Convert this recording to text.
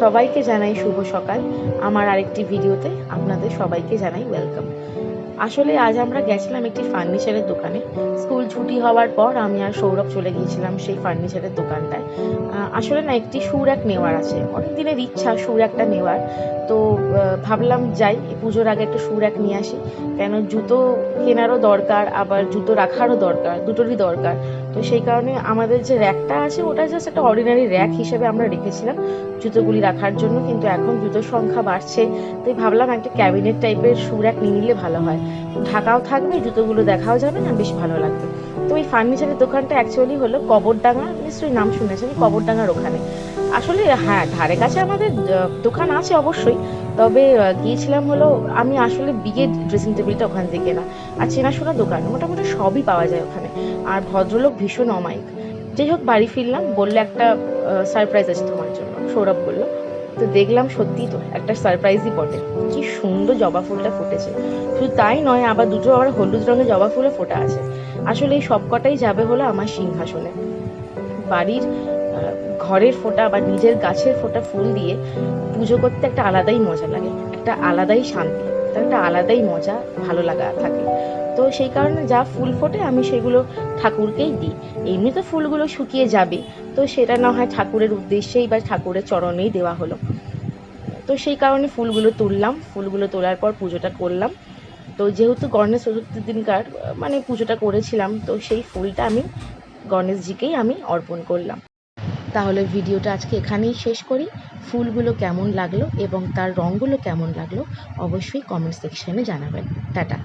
সবাইকে জানাই শুভ সকাল। আমার আরেকটি ভিডিওতে আপনাদের সবাইকে জানাই ওয়েলকাম আসলে আজ আমরা গেছিলাম একটি ফার্নিচারের দোকানে। স্কুল ছুটি হওয়ার পর আমি আর সৌরভ চলে গিয়েছিলাম সেই ফার্নিচারের দোকানটায়। আসলে না, একটি সুর এক নেওয়ার আছে। অনেক দিনের ইচ্ছা সুর একটা নেওয়ার। তো ভাবলাম যাই পুজোর আগে একটা সুর এক নিয়ে আসি। কেন জুতো কেনারও দরকার, আবার জুতো রাখারও দরকার, দুটোরই দরকার। তো সেই কারণে আমাদের যে র্যাকটা আছে, ওটা জাস্ট একটা অর্ডিনারি র্যাক হিসেবে আমরা রেখেছিলাম জুতোগুলি রাখার জন্য, কিন্তু এখন জুতোর সংখ্যা বাড়ছে। তাই ভাবলাম একটা ক্যাবিনেট টাইপের শু র্যাক নিয়ে নিলে ভালো হয়। ঢাকাও থাকবে, জুতোগুলো দেখাও যাবে না, বেশ ভালো লাগবে। তো এই ফার্নিচারের দোকানটা অ্যাকচুয়ালি হলো কবরডাঙ্গা, নিশ্চয়ই নাম শুনেছেন, কবরডাঙ্গার ওখানে। আসলে হ্যাঁ ধারে কাছে আমাদের দোকান আছে অবশ্যই, তবে গিয়েছিলাম হলো, আমি আসলে বিয়ের ড্রেসিং টেবিলটা ওখান থেকে না, আর চেনাশোনা দোকান, মোটামুটি সবই পাওয়া যায় ওখানে, আর ভদ্রলোক ভীষণ অমায়িক। যাই হোক, বাড়ি ফিরলাম, বললে একটা সারপ্রাইজ আছে তোমার জন্য, সৌরভ বলল। তো দেখলাম সত্যি তো, একটা সারপ্রাইজই বটে, কি সুন্দর জবা ফুলটা ফুটেছে। শুধু তাই নয়, আবার দুটো আবার হলুদ রঙের জবা ফুলও ফোটা আছে। আসলে এই সবকটাই যাবে হলো আমার সিংহাসনে। বাড়ির ঘরের ফোঁটা বা নিজের গাছের ফোঁটা ফুল দিয়ে পুজো করতে একটা আলাদাই মজা লাগে, একটা আলাদাই শান্তি একটা আলাদাই মজা ভালো লাগা থাকে। তো সেই কারণে যা ফুল ফোটে আমি সেগুলো ঠাকুরকেই দিই। এমনি তো ফুলগুলো শুকিয়ে যাবে, তো সেটা না হয় ঠাকুরের উদ্দেশ্যেই বা ঠাকুরের চরণেই দেওয়া হলো। তো সেই কারণে ফুলগুলো তুললাম, ফুলগুলো তোলার পর পুজোটা করলাম। তো যেহেতু গণেশ চতুর্থীর দিনকার মানে পুজোটা করেছিলাম, তো সেই ফুলটা আমি গণেশজিকেই আমি অর্পণ করলাম। তাহলে ভিডিওটা আজকে এখানেই শেষ করি। ফুলগুলো কেমন লাগল এবং তার রঙগুলো কেমন লাগল অবশ্যই কমেন্ট সেকশনে জানাবেন। টাটা।